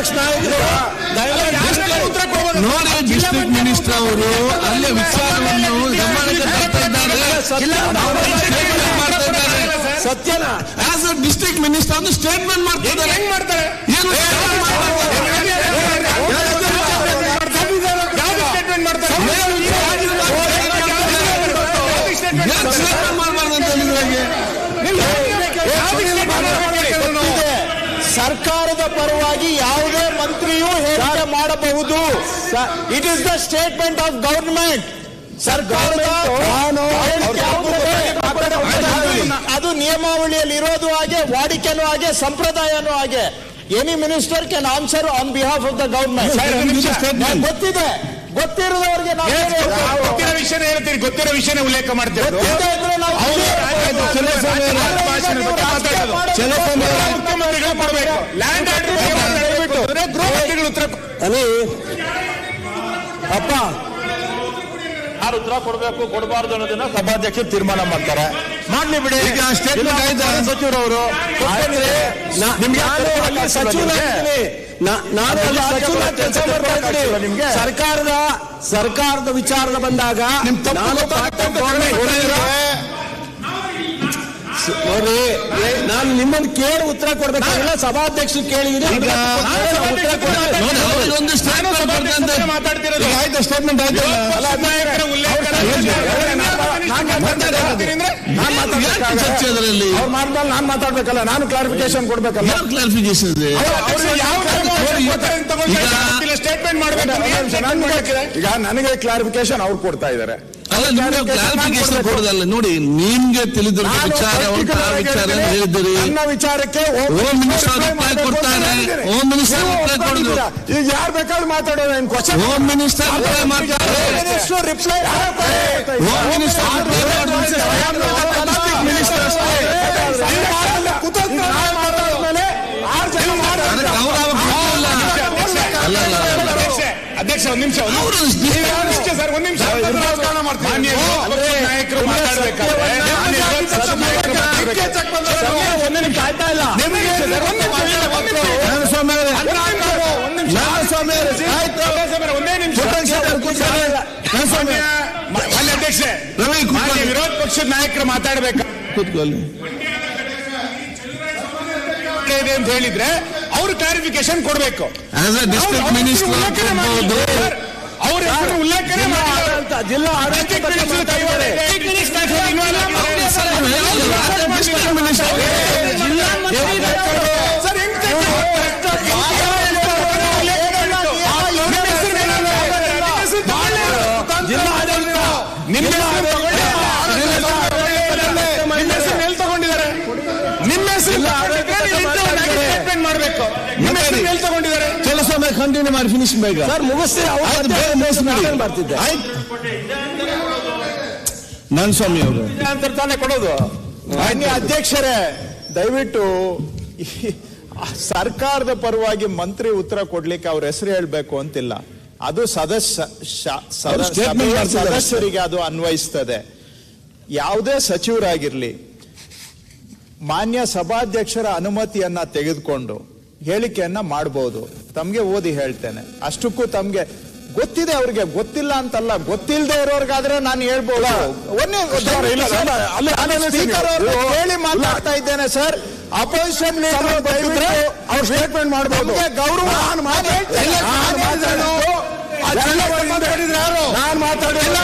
ಪಕ್ಷ. ನೋಡಿ district minister ಅವರು ಅಲ್ಲೇ ವಿಚಾರವನ್ನು ಸತ್ಯನ ಆಸ್ ಅ ಡಿಸ್ಟ್ರಿಕ್ಟ್ ಮಿನಿಸ್ಟರ್ ಒಂದು ಸ್ಟೇಟ್ಮೆಂಟ್ ಮಾಡ್ತಿದ್ದಾರೆ ಹೆಂಗ್- ಮಾಡ್ತಾರೆ ಏನು ಸ್ಟೇಟ್ಮೆಂಟ್ ಮಾಡ್ತಾರೆ ಮಾಡ್ಬಾರ್ದು ಅಂತ ಹೇಳಿದ್ರೆ ಸರ್ಕಾರದ ಪರವಾಗಿ ಯಾವುದೇ ಮಂತ್ರಿಯೂ ಹೇಳಿಕೆ ಮಾಡಬಹುದು. It is the statement of government ಸರ್ಕಾರದ ಅದು ನಿಯಮಾವಳಿಯಲ್ಲಿ ಇರೋದು ಹಾಗೆ ವಾಡಿಕೆನೂ ಹಾಗೆ ಸಂಪ್ರದಾಯನೂ ಹಾಗೆ. Any minister can answer on behalf of the government ಗೊತ್ತಿದೆ. ಗೊತ್ತಿರೋದವ್ರಿಗೆ ನಾವು ನಾವು ಹೇಳ್ಬೇಕು? ಗೊತ್ತಿರೋ ವಿಷಯನೇ ಹೇಳ್ತೀರಿ ಗೊತ್ತಿರೋ ವಿಷಯನೇ ಉಲ್ಲೇಖ ಮಾಡ್ತೀವಿ ಮುಖ್ಯಮಂತ್ರಿಗಳು ಕೊಡಬೇಕು ಲ್ಯಾಂಡ್ ಉತ್ತರ ಅನಿ ಅಪ್ಪ. ಯಾರು ಉತ್ತರ ಕೊಡಬೇಕು ಕೊಡಬಾರ್ದು ಅನ್ನೋದನ್ನ ಸಭಾಧ್ಯಕ್ಷರು ತೀರ್ಮಾನ ಮಾಡ್ತಾರೆ. ಮಾಡ್ಲಿ ಬಿಡಿ. ಈಗ? ಸಚಿವರವರು. ನಿಮ್ಗೆ ನಾನು ನಿಮ್ಗೆ? ಸರ್ಕಾರದ ಸರ್ಕಾರದ ವಿಚಾರ ಬಂದಾಗ ನಾನು ನಿಮ್ಮನ್ನ ಕೇಳಿ ಉತ್ತರ ಕೊಡ್ಬೇಕಾಗಿಲ್ಲ ಸಭಾಧ್ಯಕ್ಷರು ಕೊಡ್ತಂತೆ ಮಾತಾಡ್ತಿರೋದು. ಆಯ್ತು ಸ್ಟೇಟ್ಮೆಂಟ್ ಆಯ್ತಾ? ಅವ್ರು ನಾನು ಮಾತಾಡ್ಬೇಕಲ್ಲ ನಾನು ಕ್ಲಾರಿಫಿಕೇಶನ್ ಕೊಡ್ಬೇಕಲ್ಲ. ಕ್ಲಾರಿಫಿಕೇಶನ್ ಸ್ಟೇಟ್ಮೆಂಟ್ ಮಾಡ್ಬೇಕು? ಈಗ ನನಗೆ ಕ್ಲಾರಿಫಿಕೇಶನ್ ಅವ್ರು ಕೊಡ್ತಾ ಇದ್ದಾರೆ. ನಿಮ್ಗೆ ಕ್ಲಾರಿಫಿಕೇಶನ್ ಕೊಡೋದಲ್ಲ ನೋಡಿ ನಿಮ್ಗೆ ತಿಳಿದಿರೋ ನಾನು ವಿಚಾರ ವಿಚಾರ ಹೇಳಿದಿರಿ ನನ್ನ ವಿಚಾರಕ್ಕೆ ಹೋಮ್ ಮಿನಿಸ್ಟರ್ ರಿಪ್ಲೈ ಕೊಡ್ತಾರೆ ಹೋಮ್ ಮಿನಿಸ್ಟರ್ ರಿಪ್ಲೈ ಕೊಡುದು. ಈಗ ಯಾರು ಬೇಕಾದ್ರೂ ಮಾತಾಡೋಣ ಏನು ಕ್ವಶನ್ ಹೋಮ್ ಮಿನಿಸ್ಟರ್ ರಿಪ್ಲೈ ಮಾಡ್ತಾರೆ. Minister reply home minister reply ಕುತಂತ್ರ ಅವ್ರ ಅಲ್ಲ ಅಲ್ಲ ಅಲ್ಲ ಅಲ್ಲ. ಅಧ್ಯಕ್ಷ ಅಧ್ಯಕ್ಷ ಒಂದ್ ನಿಮಿಷ ಒಂದ್ ನಿಮಿಷ. ಸರ್? ಒಂದ್ ನಿಮಿಷ. ನಾಯಕರು ಒಂದೇ ನಿಮಿಷ. ಮಾನ್ಯ ಅಧ್ಯಕ್ಷ ವಿರೋಧ ಪಕ್ಷದ ನಾಯಕರು ಮಾತಾಡ್ಬೇಕು ಕೂತ್ಕೊಳ್ಳಿ. ಅಂತ ಹೇಳಿದ್ರೆ ಅವರು ಕ್ಲಾರಿಫಿಕೇಶನ್ ಕೊಡಬೇಕು. ಅವ್ರ ಹೆಸರು ಉಲ್ಲೇಖನೆ ಜಿಲ್ಲಾ ಆಡಳಿತ ಕಂಟಿನ್ಯೂ ಮಾಡಿ ಫಿನಿಶ್ ಬೇಗ. ಸರ್ ಮುಗಿಸ್ತೀರಾ. ನಾನು ಬರ್ತಿದ್ದೆ. ಆಯ್ತು. ನನ್ ಸ್ವಾಮಿ ಅವರು. ತಾನೇ ಕೊಡೋದು. ಮಾನ್ಯ ಅಧ್ಯಕ್ಷರೇ ದಯವಿಟ್ಟು ಸರ್ಕಾರದ ಪರವಾಗಿ ಮಂತ್ರಿ ಉತ್ತರ ಕೊಡ್ಲಿಕ್ಕೆ ಅವ್ರ ಹೆಸರು ಹೇಳ್ಬೇಕು ಅಂತಿಲ್ಲ. ಅದು ಸದಸ್ಯ. ಸದಸ್ಯರಿಗೆ ಅದು ಅನ್ವಯಿಸ್ತದೆ. ಯಾವುದೇ ಸಚಿವರಾಗಿರ್ಲಿ ಮಾನ್ಯ ಸಭಾಧ್ಯಕ್ಷರ ಅನುಮತಿಯನ್ನ ತೆಗೆದುಕೊಂಡು ಹೇಳಿಕೆಯನ್ನ ಮಾಡಬಹುದು ತಮ್ಗೆ ಓದಿ ಹೇಳ್ತೇನೆ. ಅಷ್ಟಕ್ಕೂ ತಮ್ಗೆ ಗೊತ್ತಿದೆ ಅವ್ರಿಗೆ ಗೊತ್ತಿಲ್ಲ ಅಂತಲ್ಲ ಗೊತ್ತಿಲ್ಲದೆ ಇರೋರ್ಗಾದ್ರೆ ನಾನು ಹೇಳ್ಬೋದು. ಕೇಳಿ ಮಾತಾಡ್ತಾ ಇದ್ದೇನೆ ಸರ್. ಅಪೋಸಿಷನ್ ಅವ್ರು ಸ್ಟೇಟ್ಮೆಂಟ್ ಮಾಡಬಹುದು ಗೌರವ ನಾನು ಮಾತಾಡಿದ್ರೆ? ನಾನು ಮಾತಾಡಿಲ್ಲ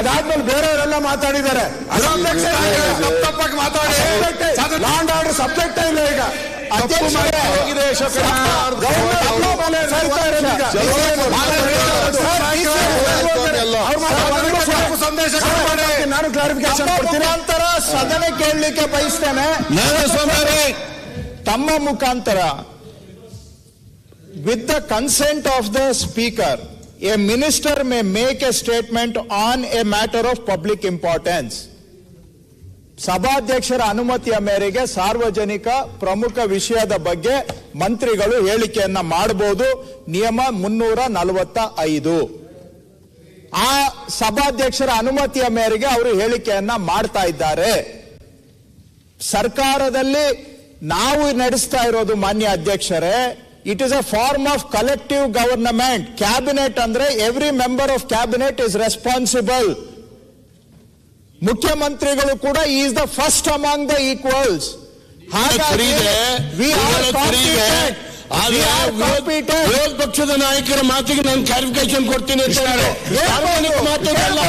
ಅದಾದ್ಮೇಲೆ ಬೇರೆಯವರೆಲ್ಲ ಮಾತಾಡಿದ್ದಾರೆ ತಪ್ಪಾಗಿ ಮಾತಾಡಿ ಲಾಂಡ್ ಆರ್ಡರ್ ಸಬ್ಜೆಕ್ಟ್ ಇಲ್ಲ ಈಗ ಸಂದೇಶ ನಾನು ಕ್ಲಾರಿಫಿಕೇಶನ್ ಮುಖಾಂತರ ಸದನ ಕೇಳಲಿಕ್ಕೆ ಬಯಸ್ತೇನೆ ತಮ್ಮ ಮುಖಾಂತರ with the consent of the speaker a minister may make a statement on a matter of public importance. ಸಭಾಧ್ಯಕ್ಷರ ಅನುಮತಿಯ ಮೇರೆಗೆ ಸಾರ್ವಜನಿಕ ಪ್ರಮುಖ ವಿಷಯದ ಬಗ್ಗೆ ಮಂತ್ರಿಗಳು ಹೇಳಿಕೆಯನ್ನ ಮಾಡಬಹುದು. ನಿಯಮ ಮುನ್ನೂರ ನಲವತ್ತ ಐದು ಆ ಸಭಾಧ್ಯಕ್ಷರ ಅನುಮತಿಯ ಮೇರೆಗೆ ಅವರು ಹೇಳಿಕೆಯನ್ನ ಮಾಡ್ತಾ ಇದ್ದಾರೆ. ಸರ್ಕಾರದಲ್ಲಿ ನಾವು ನಡೆಸ್ತಾ ಇರೋದು ಮಾನ್ಯ ಅಧ್ಯಕ್ಷರೇ it is a form of collective government cabinet ಅಂದ್ರೆ every member of cabinet is responsible ಮುಖ್ಯಮಂತ್ರಿಗಳು ಕೂಡ is the first among the equals. ಆದ್ರೆ ವಿರೋಧ ಪಕ್ಷದ ನಾಯಕರ ಮಾತಿಗೆ ನಾನು ಕ್ಲಾರಿಫಿಕೇಶನ್ ಕೊಡ್ತೀನಿ ಅಂತ. ಸಾರ್ವಜನಿಕ ಮಾತುಗಳಲ್ಲ.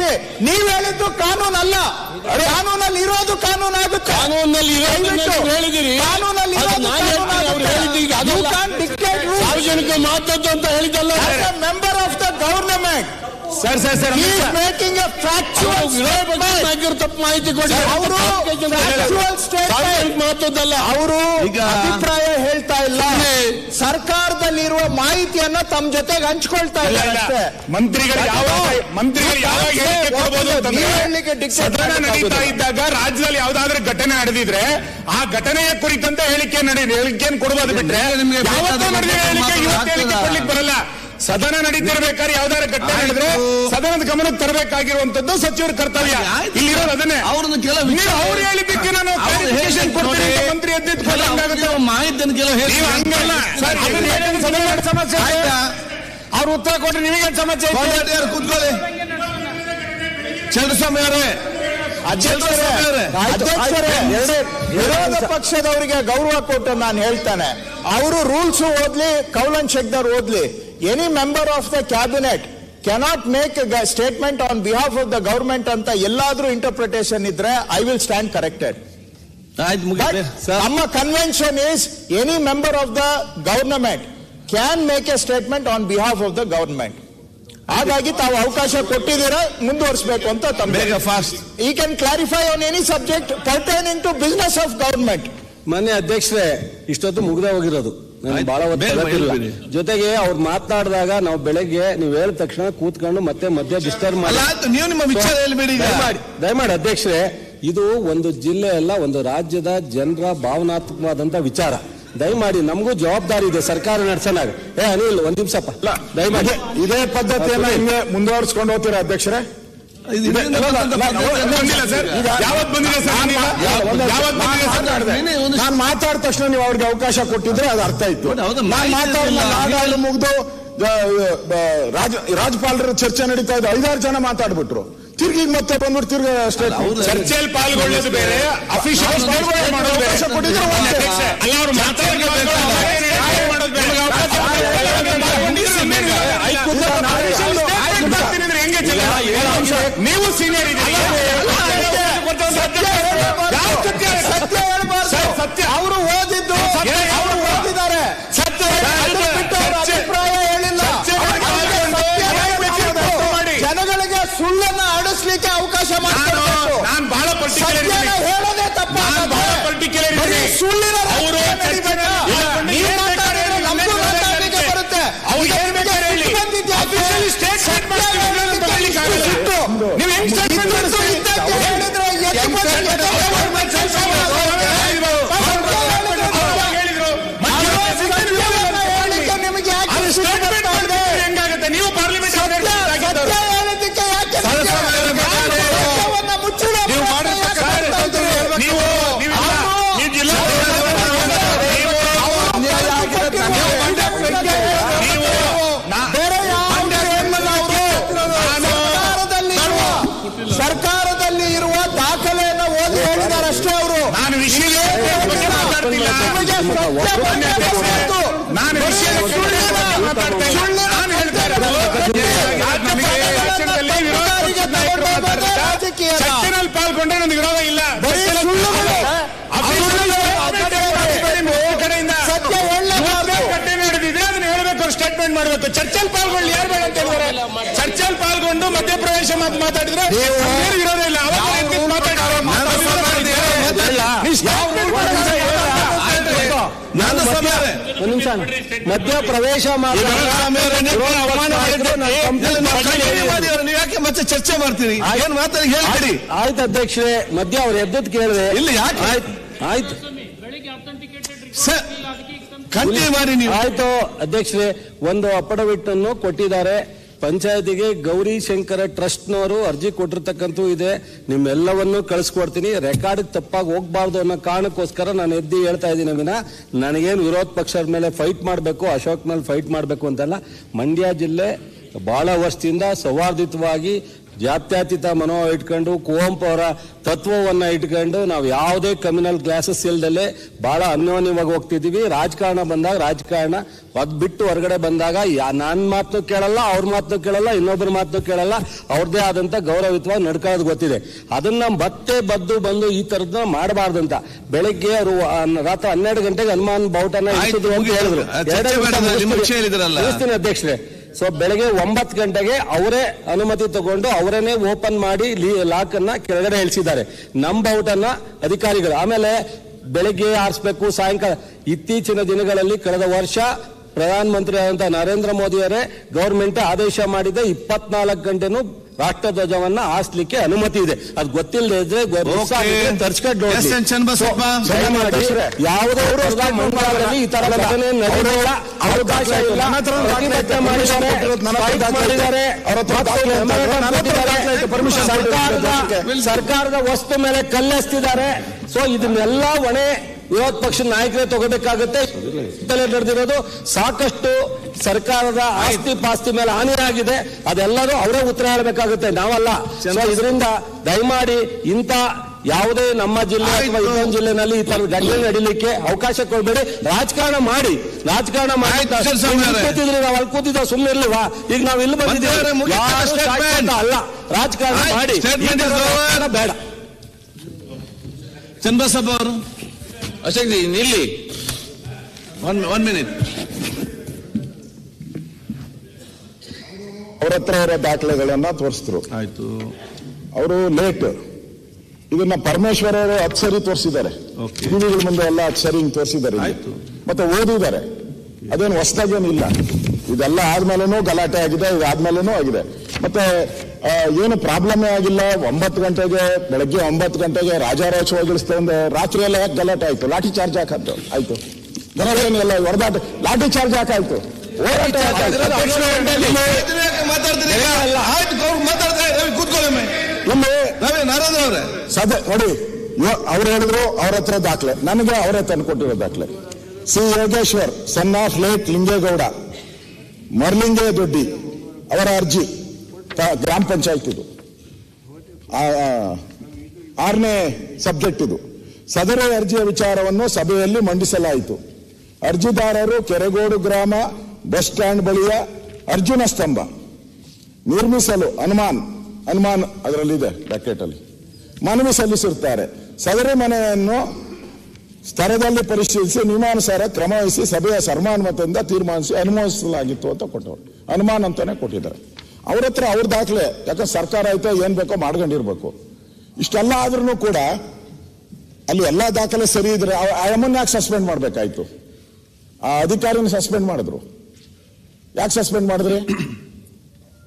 ಕೊಟ್ಟಿದ್ದಾರೆ. ನೀವ್ ಹೇಳಿದ್ದು ಕಾನೂನು ಅಲ್ಲ ಕಾನೂನಲ್ಲಿ ಇರೋದು ಕಾನೂನು ಆಗುತ್ತೆ ಕಾನೂನಲ್ಲಿ. ಹೇಳಿದಿರಿ ಕಾನೂನಲ್ಲಿ. ಸಾರ್ವಜನಿಕ ಮಾತದ್ದು ಅಂತ ಹೇಳಿದ್ದಲ್ಲ member of the government, sir sir sir making ಪಕ್ಷದ statement. ನಾಯಕರು ತಪ್ಪು ಮಾಹಿತಿ ಕೊಡಿ. ಅವರು clarification ಸ್ಟೇಟ್ಮೆಂಟ್ ಅವರು ಅಭಿಪ್ರಾಯ ಹೇಳ್ತಾ ಇಲ್ಲ. ಸರ್ಕಾರದಲ್ಲಿರುವ ಮಾಹಿತಿಯನ್ನ ತಮ್ಮ ಜೊತೆಗೆ ಹಂಚ್ಕೊಳ್ತಾ ಇಲ್ಲ, ಇದ್ದಾರೆ ಮಂತ್ರಿಗಳು ಯಾವ ಮಂತ್ರಿಗಳು ಯಾವಾಗ ಹೇಳಿಕೆ ಅಂತಂದ್ರೆ dictate ಸದನ ನಡೀತಾ ಇದ್ದಾಗ ರಾಜ್ಯದಲ್ಲಿ ಯಾವ್ದಾದ್ರು ಘಟನೆ ನಡೆದಿದ್ರೆ ಆ ಘಟನೆಯ ಕುರಿತಂತೆ ಹೇಳಿಕೆ ನಡೀ ಹೇಳಿಕೆಯನ್ನು ಕೊಡಬಹುದು ಬಿಟ್ರೆ ನಿಮ್ಗೆ ಯಾವತ್ತೂ ನಡೆದಿರೋ ಹೇಳಿಕೆ ಇವತ್ತು ಹೇಳಿಕೆ ಕೊಡ್ಲಿಕ್ಕೆ ಬರಲ್ಲ. ಸದನ ನಡೀತಿರ್ಬೇಕಾದ್ರೆ ಯಾವ್ದಾದ್ರು ಘಟನೆ ಆಯ್ತು. ಸದನದ ಗಮನಕ್ಕೆ ತರಬೇಕಾಗಿರುವಂತದ್ದು ಸಚಿವರ ಕರ್ತವ್ಯ. ಇಲ್ಲಿರೋದು ಅದನ್ನೇ. ಅವ್ರನ್ನ ಕೆಲವು ಅವ್ರು ಹೇಳಿದ್ದಕ್ಕೆ ನಾನು. ಮಂತ್ರಿ ಮಾಹಿತಿಯನ್ನು ಕೆಲವು ಹೇಳಿ ಸಮಸ್ಯೆ? ಅವ್ರು ಉತ್ತರ ಕೊಟ್ಟರೆ ನಿಮಗೆ ಸಮಸ್ಯೆ ಕೂತ್ಕೊಳ್ಳಿ. ಚಂದ್ರಸ್ವಾಮಿ ಅವರೇ ವಿರೋಧ ಪಕ್ಷದವರಿಗೆ ಗೌರವ ಕೊಟ್ಟು ನಾನು ಹೇಳ್ತಾನೆ. ಅವರು ರೂಲ್ಸ್ ಓದ್ಲಿ ಕೌಲನ್ ಶೆಕ್ದರ್ ಓದ್ಲಿ. Any member of the cabinet cannot make statement on behalf of the government ಅಂತ ಎಲ್ಲಾದ್ರೂ ಇಂಟರ್ಪ್ರಿಟೇಷನ್ ಇದ್ರೆ ಐ ವಿಲ್ ಸ್ಟ್ಯಾಂಡ್ ಕರೆಕ್ಟೆಡ್ ನಮ್ಮ convention is any member of the government can make a statement on behalf of the government ಹಾಗಾಗಿ ತಾವು ಅವಕಾಶ ಕೊಟ್ಟಿದ್ದೀರಾ ಮುಂದುವರಿಸಬೇಕು ಅಂತ ತಮ್ಮ ಫಾಸ್ಟ್ ಈ can clarify on any subject pertaining to business of government ಮನೆ ಅಧ್ಯಕ್ಷರೇ ಇಷ್ಟೊತ್ತು ಮುಗ್ದೇ ಹೋಗಿರೋದು. ಬಹಳ ಹೊತ್ತು. ಜೊತೆಗೆ ಅವ್ರು ಮಾತನಾಡಿದಾಗ ನಾವು ಬೆಳಗ್ಗೆ ನೀವು ಹೇಳಿದ ತಕ್ಷಣ ಕೂತ್ಕೊಂಡು ಮತ್ತೆ ಮಧ್ಯ ಡಿಸ್ಟರ್ಬ್ ಮಾಡಿ. ನೀವು ನಿಮ್ಮ ವಿಚಾರ ಹೇಳ್ಬೇಡಿ ಈಗ. ದಯಮಾಡಿ ದಯಮಾಡಿ ಅಧ್ಯಕ್ಷರೇ ಇದು ಒಂದು ಜಿಲ್ಲೆ ಅಲ್ಲ ಒಂದು ರಾಜ್ಯದ ಜನರ ಭಾವನಾತ್ಮಕವಾದಂತ ವಿಚಾರ. ದಯಮಾಡಿ ನಮಗೂ ಜವಾಬ್ದಾರಿ ಇದೆ ಸರ್ಕಾರ ನಡೆಸಲಾಗ ಏ ಅನಿಲ್ ಒಂದ್ ನಿಮಿಷಪ್ಪ. ದಯಮಾಡಿ. ಇದೇ ಪದ್ಧತಿಯನ್ನ ಹಿಂಗೆ ಮುಂದುವರಿಸ್ಕೊಂಡು ಹೋಗ್ತೀರಾ ಅಧ್ಯಕ್ಷರೇ? ನೀನೇ ಮಾತಾಡಿದ. ತಕ್ಷಣ ನೀವು ಅವ್ರಿಗೆ ಅವಕಾಶ ಕೊಟ್ಟಿದ್ರೆ ಅದು ಅರ್ಥ ಇತ್ತು ನಾನು ಮಾತಾಡಿದ ಮುಗ್ದು ರಾಜ ರಾಜ್ಯಪಾಲರ ಚರ್ಚೆ ನಡೀತಾ ಇದೆ. ಐದಾರು ಜನ ಮಾತಾಡ್ಬಿಟ್ರು. ತಿರ್ಗಿ ಮತ್ತೆ ಬಂದ್ಬಿಟ್ಟು ತಿರ್ಗಿ. ಚರ್ಚೆಯಲ್ಲಿ ಪಾಲ್ಗೊಳ್ಳೋದು ಬೇರೆ ಅಫಿಷಿಯಲ್ ಪಾಲ್ಗೊಳ್ಳೋದು ಕೊಟ್ಟಿದ್ರೆ ಸೀನಿಯರ್ ಸತ್ಯ? ಅವರು ಓದಿದ್ದು ಅವರು. ಓದಿದ್ದಾರೆ ಸತ್ಯ. ಅಭಿಪ್ರಾಯ ಹೇಳಿಲ್ಲ. ಜನಗಳಿಗೆ ಸುಳ್ಳನ್ನ ಆಡಿಸ್ಲಿಕ್ಕೆ ಅವಕಾಶ ಮಾಡಿಕೊಡ್ಬೇಕು ನಾನು ಬಹಳ ಪರ್ಟಿಕ್ಯುಲರ್ ಹೇಳೋದೇ ನಾನು ಬಹಳ ಪರ್ಟಿಕ್ಯುಲರ್ ಸುಳ್ಳಿನ ಅವರು ಚರ್ಚೆನಲ್ಲಿ ಪಾಲ್ಗೊಂಡ್ರೆ ನನಗೆ ವಿರೋಧ ಇಲ್ಲ ಸ್ಟೇಟ್ಮೆಂಟ್ ಮಾಡಬೇಕು ಚರ್ಚೆಲ್ ಪಾಲ್ಗೊಳ್ಳಿ ಯಾರು ಬೇಡ ಅಂತ ಚರ್ಚೆಲ್ ಪಾಲ್ಗೊಂಡು ಮಧ್ಯಪ್ರವೇಶ ಮಾತು ಮಾತಾಡಿದ್ರೆ ವಿರೋಧ ಇಲ್ಲ ಮಾತಾಡಿದ್ರೆ ಒಂದ್ ನಿಮಿಷ. ಮಧ್ಯ ಪ್ರವೇಶ ಮಾಡಿ ನೀವು ಯಾಕೆ ಮತ್ತೆ ಚರ್ಚೆ ಮಾಡ್ತೀರಿ? ಏನ್ ಮಾತಾಡಿ ಹೇಳಿ ಆಯ್ತು ಅಧ್ಯಕ್ಷರೇ ಮಧ್ಯ ಅವ್ರು ಎದ್ದದ್ ಕೇಳಿದೆ ಇಲ್ಲ, ಯಾಕೆ? ಆಯ್ತು ಕಂಟಿನ್ಯೂ ಮಾಡಿ ನೀವು. ಆಯ್ತು ಅಧ್ಯಕ್ಷರೇ ಒಂದು ಅಪ್ಪಡವಿಟ್ಟನ್ನು ಅನ್ನು ಕೊಟ್ಟಿದ್ದಾರೆ. ಪಂಚಾಯತಿಗೆ ಗೌರಿ ಶಂಕರ ಟ್ರಸ್ಟ್ನವರು ಅರ್ಜಿ ಕೊಟ್ಟಿರ್ತಕ್ಕಂಥ ಇದೆ. ನಿಮ್ಮೆಲ್ಲವನ್ನೂ ಕಳಿಸ್ಕೊಡ್ತೀನಿ. ರೆಕಾರ್ಡ್ ತಪ್ಪಾಗಿ ಹೋಗ್ಬಾರ್ದು ಅನ್ನೋ ಕಾರಣಕ್ಕೋಸ್ಕರ ನಾನು ಎದ್ದು ಹೇಳ್ತಾ ಇದ್ದೀನಿ ವಿನ ನನಗೇನು ವಿರೋಧ ಪಕ್ಷದ ಮೇಲೆ ಫೈಟ್ ಮಾಡಬೇಕು, ಅಶೋಕ್ ಮೇಲೆ ಫೈಟ್ ಮಾಡಬೇಕು ಅಂತಲ್ಲ, ಮಂಡ್ಯ ಜಿಲ್ಲೆ ಬಹಳ ವರ್ಷದಿಂದ ಸೌಹಾರ್ದಿತವಾಗಿ ಜಾತ್ಯತೀತ ಮನೋಭಾವ ಇಟ್ಕೊಂಡು ಕುವೆಂಪು ಅವರ ತತ್ವವನ್ನ ಇಟ್ಕೊಂಡು ನಾವು ಯಾವುದೇ ಕಮ್ಯುನಲ್ ಕ್ಲಾಸಸ್ ಇಲ್ದಲೆ ಬಹಳ ಅನ್ಯೋನ್ಯವಾಗಿ ಹೋಗ್ತಿದ್ದೀವಿ ರಾಜಕಾರಣ ಬಂದಾಗ ರಾಜಕಾರಣ ಅದ್ ಬಿಟ್ಟು ಹೊರಗಡೆ ಬಂದಾಗ ಯಾ- ನನ್ನ ಮಾತು ಕೇಳಲ್ಲ ಅವ್ರ ಮಾತು ಕೇಳಲ್ಲ ಇನ್ನೊಬ್ಬರ ಮಾತು ಕೇಳಲ್ಲ ಅವ್ರದ್ದೇ ಆದಂತ ಗೌರವಯುತವಾಗಿ ನಡ್ಕೊಳ್ಳೋದು ಗೊತ್ತಿದೆ. ಅದನ್ನ ಮತ್ತೆ ಬದ್ದು ಬಂದು ಈ ತರದ್ನ ಮಾಡಬಾರ್ದಂತ. ಬೆಳಗ್ಗೆ ಅವರು ರಾತ್ರಿ ಹನ್ನೆರಡು ಗಂಟೆಗೆ ಹನುಮಾನ್ ಬಾವುಟನ ಹೇಳಿದ್ರು. ಅಧ್ಯಕ್ಷರೇ. ಸೊ ಬೆಳಗ್ಗೆ ಒಂಬತ್ತು ಗಂಟೆಗೆ ಅವರೇ ಅನುಮತಿ ತಗೊಂಡು ಅವರೇನೆ ಓಪನ್ ಮಾಡಿ ಲಾಕ್ ಅನ್ನ ಕೆಳಗಡೆ ಇಳಿಸಿದ್ದಾರೆ. ನಮ್ ಔಟ್ ಅನ್ನ ಅಧಿಕಾರಿಗಳು. ಆಮೇಲೆ ಬೆಳಗ್ಗೆ ಆರಿಸ್ಬೇಕು, ಸಾಯಂಕಾಲ. ಇತ್ತೀಚಿನ ದಿನಗಳಲ್ಲಿ ಕಳೆದ ವರ್ಷ ಪ್ರಧಾನಮಂತ್ರಿ ಆದಂತಹ ನರೇಂದ್ರ ಮೋದಿಯವರೇ ಗೌರ್ಮೆಂಟ್ ಆದೇಶ ಮಾಡಿದ ಇಪ್ಪತ್ನಾಲ್ಕು ಗಂಟೆನೂ ರಾಷ್ಟ್ರಧ್ವಜವನ್ನ ಹಾಸ್ಲಿಕ್ಕೆ ಅನುಮತಿ ಇದೆ. ಅದು ಗೊತ್ತಿಲ್ಲದೆ ಇದ್ರೆ ಯಾವುದೇ ಈ ತರ ಘಟನೆ ಅವಕಾಶ ಇಲ್ಲ. ಸರ್ಕಾರದ ವಸ್ತು ಮೇಲೆ ಕಲ್ಲೆಸ್ತಿದ್ದಾರೆ. ಸೊ ಇದನ್ನೆಲ್ಲ ಹೊಣೆ ವಿರೋಧ ಪಕ್ಷದ ನಾಯಕರೇ ತಗೋಬೇಕಾಗುತ್ತೆ. ನಡೆದಿರೋದು ಸಾಕಷ್ಟು ಸರ್ಕಾರದ ಆಸ್ತಿ ಪಾಸ್ತಿ ಮೇಲೆ ಹಾನಿಯಾಗಿದೆ. ಅದೆಲ್ಲರೂ ಅವರೇ ಉತ್ತರ ಹೇಳಬೇಕಾಗುತ್ತೆ. ನಾವಲ್ಲ. ಇದರಿಂದ ದಯಮಾಡಿ ಇಂಥ ಯಾವುದೇ ನಮ್ಮ ಜಿಲ್ಲೆ ಅಥವಾ ಇನ್ನೊಂದು ಜಿಲ್ಲೆನಲ್ಲಿ ಈ ತರ ಘಟನೆ ನಡೀಲಿಕ್ಕೆ ಅವಕಾಶ ಕೊಡಬೇಡಿ. ರಾಜಕಾರಣ ಮಾಡಿ. ರಾಜಕಾರಣ ಮಾಡಿ ನೀವು ಕೂತಿದ್ರಿ ನಾವು ಅಲ್ಲಿ ಕೂತಿದ್ದ ಸುಮ್ಮನೆ ಇರ್ಲಿವಾ ಈಗ ನಾವು ಇಲ್ಲಿ ಬಂದಿದ್ದೀವಿ. ಅಲ್ಲ. ರಾಜಕಾರಣ ಮಾಡಿ. ಬೇಡ. ಚನ್ನಬಸಪ್ಪ ಅವರು. ಅಶೋಕ್ ಜಿ ನಿಲ್ಲಿ. ಒನ್ ಒನ್ ಮಿನಿಟ್ ಅವ್ರ ಹತ್ರ ಅವರ ದಾಖಲೆಗಳನ್ನ ತೋರಿಸಿದ್ರು. ಆಯ್ತು. ಅವರು ಲೇಟ್ ಇದನ್ನ ಪರಮೇಶ್ವರ ಅವರು ಹತ್ತು ಸರಿ ತೋರಿಸಿದ್ದಾರೆ. ಟಿವಿಗಳ ಮುಂದೆ ಎಲ್ಲ ಹತ್ತು ಸರಿ ಹಿಂಗ್ ತೋರಿಸಿದ್ದಾರೆ. ಮತ್ತೆ ಓದಿದ್ದಾರೆ. ಅದೇನು ಹೊಸದಾಗೇನಿಲ್ಲ. ಇದೆಲ್ಲ ಆದ್ಮೇಲೆನೂ ಗಲಾಟೆ ಆಗಿದೆ ಇದಾದ್ಮೇಲೆನೂ ಆಗಿದೆ. ಮತ್ತೆ ಏನು ಪ್ರಾಬ್ಲಮ್ಮೇ ಆಗಿಲ್ಲ. ಒಂಬತ್ತು ಗಂಟೆಗೆ ಬೆಳಗ್ಗೆ ಒಂಬತ್ತು ಗಂಟೆಗೆ ರಾಜಾರೋಚವಾಗಿಳಿಸ್ತಾ ಒಂದು ರಾತ್ರಿ ಎಲ್ಲ ಯಾಕೆ ಗಲಾಟೆ ಆಯ್ತು? ಲಾಠಿ ಚಾರ್ಜ್ ಹಾಕಾಯ್ತು ಆಯ್ತು. ಜನಗಳೇನೆಲ್ಲ ಹೊಡೆದಾಟ ಲಾಠಿ ಚಾರ್ಜ್ ಹಾಕಾಯ್ತು. ಹೋರಾಟ ಇಲ್ಲಿ. ಸದ ನೋಡಿ ಅವ್ರು ಹೇಳಿದ್ರು ಅವ್ರ ಹತ್ರ ದಾಖಲೆ. ನನಗೆ ಅವರೇ ತಂದು ಕೊಟ್ಟಿರೋ ದಾಖಲೆ. C. Yogeshwar son of late Lingegowda Marlingedoddi ಅವರ ಅರ್ಜಿ. ಗ್ರಾಮ ಪಂಚಾಯತ್ ಇದು. ಆರನೇ ಸಬ್ಜೆಕ್ಟ್ ಇದು. ಸದರಿ ಅರ್ಜಿಯ ವಿಚಾರವನ್ನು ಸಭೆಯಲ್ಲಿ ಮಂಡಿಸಲಾಯಿತು. ಅರ್ಜಿದಾರರು ಕೆರೆಗೋಡು ಗ್ರಾಮ, ಬಸ್ ಸ್ಟ್ಯಾಂಡ್ ಬಳಿಯ ಅರ್ಜುನ ಸ್ತಂಭ. ನಿರ್ಮಿಸಲು ಅನುಮಾನ್ ಅನುಮಾನ್ ಅದರಲ್ಲಿದೆ ಬ್ಯಾಕೆಟ್ ಅಲ್ಲಿ ಮನವಿ ಸಲ್ಲಿಸಿರುತ್ತಾರೆ. ಸದರಿ ಮನೆಯನ್ನು ಸ್ಥಳದಲ್ಲಿ ಪರಿಶೀಲಿಸಿ, ನಿಯಮಾನುಸಾರ ಕ್ರಮವಹಿಸಿ ಸಭೆಯ ಸರ್ಮಾನುಮತದಿಂದ ತೀರ್ಮಾನಿಸಿ, ಅನುಮೋದಿಸಲಾಗಿತ್ತು ಅಂತ ಕೊಟ್ಟವರು. ಅನುಮಾನ ಅಂತಾನೆ ಕೊಟ್ಟಿದ್ದಾರೆ. ಅವ್ರ ಹತ್ರ ಅವ್ರ ದಾಖಲೆ. ಯಾಕಂದ್ರೆ ಸರ್ಕಾರ ಐತೆ ಏನ್ ಬೇಕೋ ಮಾಡ್ಕೊಂಡಿರ್ಬೇಕು. ಇಷ್ಟೆಲ್ಲ ಆದ್ರೂ ಕೂಡ ಅಲ್ಲಿ ಎಲ್ಲಾ ದಾಖಲೆ ಸರಿ ಇದ್ರೆ ಆ ಎಮ್ಮನ್ನ ಯಾಕೆ ಸಸ್ಪೆಂಡ್ ಮಾಡ್ಬೇಕಾಯ್ತು? ಆ ಅಧಿಕಾರಿನ ಸಸ್ಪೆಂಡ್ ಮಾಡಿದ್ರು. ಯಾಕೆ ಸಸ್ಪೆಂಡ್ ಮಾಡಿದ್ರಿ?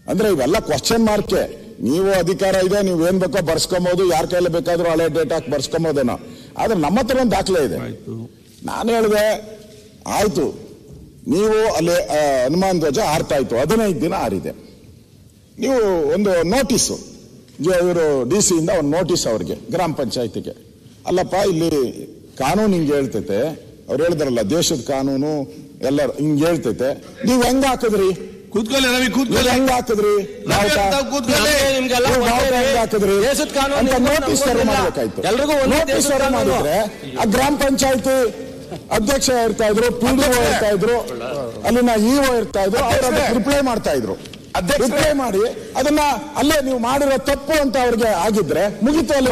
ಅಂದ್ರೆ ಇವೆಲ್ಲ ಕ್ವಶನ್ ಮಾರ್ಕೆ ನೀವು ಅಧಿಕಾರ ಇದೆ ನೀವು ಏನ್ ಬೇಕೋ ಬರ್ಸ್ಕೊಬಹುದು ಯಾರ ಕೈಲಿ ಬೇಕಾದ್ರೂ ಹಳೆ ಡೇಟ್ ಹಾಕಿ ಬರ್ಸ್ಕೊಬೋದೇನೋ. ಆದ್ರೆ ನಮ್ಮ ಹತ್ರ ಒಂದು ದಾಖಲೆ ಇದೆ. ನಾನು ಹೇಳಿದೆ ಆಯ್ತು. ನೀವು ಅಲ್ಲಿ ಹನುಮಾನ್ ಧ್ವಜ ಆರ್ತಾಯ್ತು ಹದಿನೈದು ದಿನ ಆರಿದೆ. ನೀವು ಒಂದು ನೋಟಿಸು ಇವರು ಡಿ ಸಿಯಿಂದ ಒಂದು ನೋಟಿಸ್ ಅವ್ರಿಗೆ ಗ್ರಾಮ ಪಂಚಾಯತಿಗೆ. ಅಲ್ಲಪ್ಪ ಇಲ್ಲಿ ಕಾನೂನು ಹಿಂಗೆ ಹೇಳ್ತೈತೆ. ಅವ್ರು ಹೇಳಿದ್ರಲ್ಲ ದೇಶದ ಕಾನೂನು ಎಲ್ಲ ಹಿಂಗೆ ಹೇಳ್ತೈತೆ. ನೀವು ಹೆಂಗ್ ಹಾಕಿದ್ರಿ? ಕೂತ್ಕೊಳ್ಳಿ ರವಿ ನೀವು ಕೂತ್ಕೊಳ್ಳಿ. ಹೆಂಗ್ ಹಾಕಿದ್ರಿ? ಇದೆ. ಅಂತ ನೋಟಿಸ್. ಮಾಡ್ಬೇಕಾಯ್ತು. ಎಲ್ರಿಗೂ ನೋಟಿಸ್ ಮಾಡಿದ್ರೆ ಆ ಗ್ರಾಮ ಪಂಚಾಯತಿ ಅಧ್ಯಕ್ಷ ಇರ್ತಾ ಇದ್ರು ಪಿ ಡಿ ಇರ್ತಾ ಇದ್ರು ಅಲ್ಲಿನ ಇಒ ಇರ್ತಾ ಇದ್ರು ಅವ್ರ ರಿಪ್ಲೈ ಮಾಡ್ತಾ ಇದ್ರು. ರಿಪ್ಲೈ ಮಾಡಿ. ಅದನ್ನ ಅಲ್ಲೇ ನೀವು ಮಾಡಿರೋ ತಪ್ಪು ಅಂತ ಅವ್ರಿಗೆ ಆಗಿದ್ರೆ ಮುಗಿತು ಇದೆ.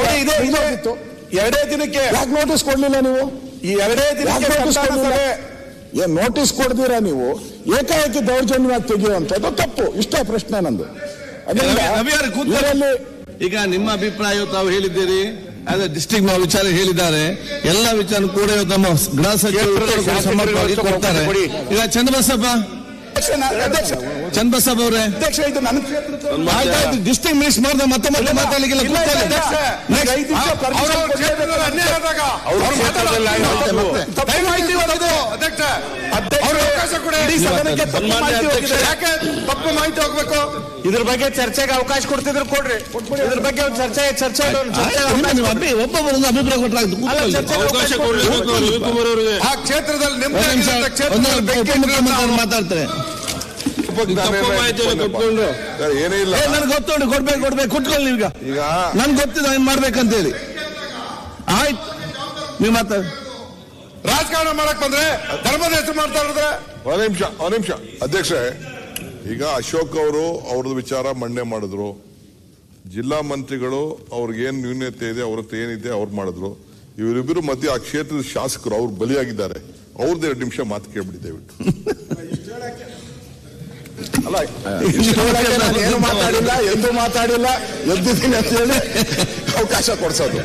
ಎರಡೇ ದಿನಕ್ಕೆ. ಯಾಕೆ ನೋಟಿಸ್ ಕೊಡ್ಲಿಲ್ಲ ನೀವು? ಈ ಎರಡೇ ದಿನಕ್ಕೆ ನೋಟಿಸ್ ಕೊಡ್ಲಿಲ್ಲ? ಏನ್ ನೋಟಿಸ್ ಕೊಡ್ದಿರಾ ನೀವು? ಏಕಾಏಕಿ ದೌರ್ಜನ್ಯವಾಗಿ ತೆಗೆಯುವಂತದ್ದು ತಪ್ಪು. ಇಷ್ಟೇ ಪ್ರಶ್ನೆ ನಂದು. ಈಗ ನಿಮ್ಮ ಅಭಿಪ್ರಾಯ ತಾವು ಹೇಳಿದ್ದೀರಿ. ಆದ್ರೆ ಡಿಸ್ಟ್ರಿಕ್ಟ್ ವಿಚಾರ ಹೇಳಿದ್ದಾರೆ. ಎಲ್ಲ ವಿಚಾರ ಕೂಡ ತಮ್ಮ ನಮ್ಮ ಗೃಹ ಸಚಿವರು ಕೊಡ್ತಾರೆ. ಈಗ ಚಂದ್ರಬಸಪ್ಪ. ಚಂದ್ರಬಸಪ್ಪ ಅವರೇ. ಅಧ್ಯಕ್ಷ ಇದು ನನ್ನ ಕ್ಷೇತ್ರದ ಆಯ್ತಾಯ್ತು ಡಿಸ್ಟ್ರಿಕ್ಟ್ ಮಿನಿಸ್ಟರ್ ಮಾಡಿದ್ರೆ ಮತ್ತೆ ಮತ್ತೆ ಮಾತಾಡಲಿಕ್ಕಿಲ್ಲ ತಪ್ಪು. ಸನ್ಮಾನ್ಯ ಮಾಹಿತಿ ಹೋಗ್ಬೇಕು? ಇದ್ರ ಬಗ್ಗೆ ಚರ್ಚೆಗೆ ಅವಕಾಶ ಕೊಡ್ತಿದ್ರು ಕೊಡ್ರಿ. ಇದ್ರ ಬಗ್ಗೆ ಒಂದು ಚರ್ಚೆ ಚರ್ಚೆ ಒಬ್ಬೊಬ್ಬರೊಂದು ಅಭಿಪ್ರಾಯ ಕೊಟ್ಟರೆ ಆ ಕ್ಷೇತ್ರದಲ್ಲಿ ಉಪಮುಖ್ಯಮಂತ್ರಿ ಮಾತಾಡ್ತಾರೆ. ಕಟ್ಕೊಂಡು. ಏನೇ ಇಲ್ಲ. ಏ ನನ್ಗೆ ಗೊತ್ತುಂಟು ಕೊಡ್ಬೇಕು ಕೊಡ್ಬೇಕು ಕುಟ್ಕೊಳ್ಳಿ ನೀವೀಗ ಈಗ? ನನ್ಗೆ ಗೊತ್ತಿದೆ ಏನ್ ಮಾಡ್ಬೇಕಂತ ಹೇಳಿ ಆಯ್ತು ನೀವು ಮಾತಾಡಿ ರಾಜಕಾರಣ ಮಾಡಕ್ ಬಂದ್ರೆ ಧರ್ಮದ ಹೆಸರು ಮಾಡ್ತಾ ಇರೋದ್ರೆ? ಒಂದ್ ನಿಮಿಷ ಒಂದ್ ನಿಮಿಷ. ಅಧ್ಯಕ್ಷೆ ಈಗ ಅಶೋಕ್ ಅವರು ಅವ್ರದ್ದು ವಿಚಾರ ಮಂಡನೆ ಮಾಡಿದ್ರು. ಜಿಲ್ಲಾ ಮಂತ್ರಿಗಳು ಅವ್ರಿಗೇನ್ ನ್ಯೂನ್ಯತೆ ಇದೆ ಅವ್ರ ಹತ್ರ ಏನಿದೆ ಅವ್ರು ಮಾಡಿದ್ರು. ಇವರಿಬ್ಬರು ಮಧ್ಯೆ ಆ ಕ್ಷೇತ್ರದ ಶಾಸಕರು ಅವ್ರು ಬಲಿಯಾಗಿದ್ದಾರೆ. ಅವ್ರದ್ದು ಎರಡು ನಿಮಿಷ ಮಾತು ಕೇಳ್ಬಿಡಿ ದಯವಿಟ್ಟು. ಅಲ್ಲ ಏನು ಮಾತಾಡಿಲ್ಲ ಎಂದು ಮಾತಾಡಿಲ್ಲ ಎದ್ದಿದ್ದೀನಿ ಅಂತ ಹೇಳಿ ಅವಕಾಶ ಕೊಡ್ಸೋದು.